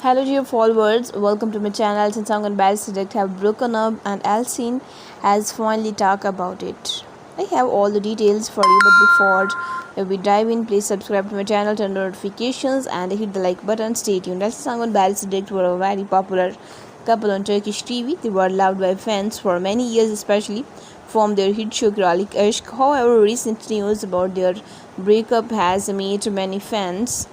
Hello dear followers, welcome to my channel. Since I'm and Barry Siddiq have broken up and Alcine has finally talked about it. I have all the details for you, but before uh, we dive in, please subscribe to my channel, turn on notifications, and hit the like button. Stay tuned. Alcine and Barry were a very popular couple on Turkish TV. They were loved by fans for many years, especially from their hit show Kralik Aşk. However, recent news about their breakup has made many fans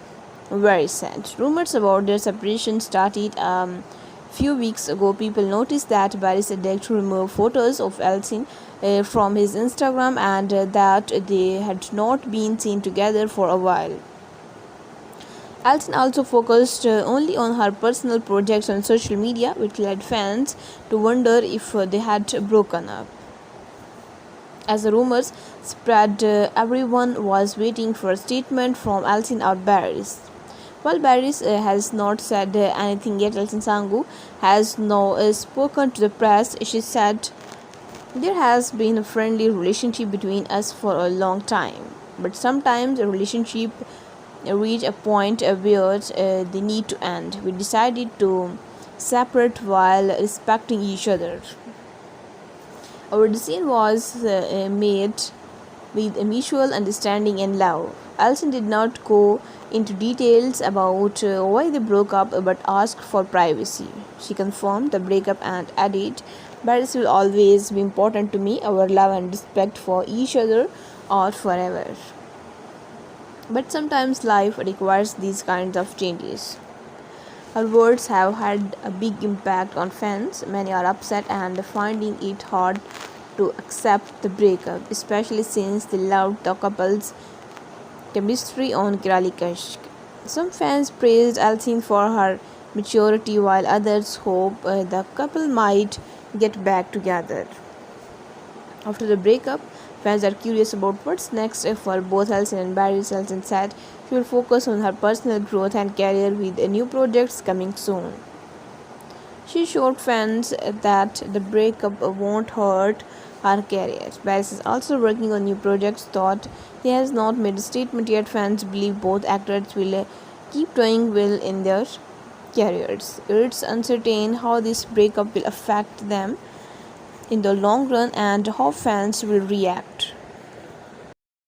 very sad. Rumors about their separation started a um, few weeks ago. People noticed that Barry Sadek removed photos of Alcine uh, from his Instagram and uh, that they had not been seen together for a while. Alcine also focused uh, only on her personal projects on social media, which led fans to wonder if uh, they had broken up. As the rumors spread, uh, everyone was waiting for a statement from Alcine or Barry's. While Barry's uh, has not said uh, anything yet, Alcine Sangu has now uh, spoken to the press. She said, There has been a friendly relationship between us for a long time, but sometimes a relationship reach a point where they need to end. We decided to separate while respecting each other. Our decision was made with a mutual understanding and love. Alcine did not go into details about uh, why they broke up but asked for privacy. She confirmed the breakup and added, Marriage will always be important to me. Our love and respect for each other are forever. But sometimes life requires these kinds of changes. Her words have had a big impact on fans. Many are upset and finding it hard to accept the breakup, especially since they loved the couple's chemistry on Kralik Aşk. Some fans praised Alcine for her maturity, while others hope uh, the couple might get back together. After the breakup, fans are curious about what's next for both Alcine and Barry. Alcine said she will focus on her personal growth and career with new projects coming soon. She showed fans that the breakup won't hurt her career. Barris is also working on new projects, thought he has not made a statement yet. Fans believe both actors will keep doing well in their careers. It's uncertain how this breakup will affect them in the long run and how fans will react.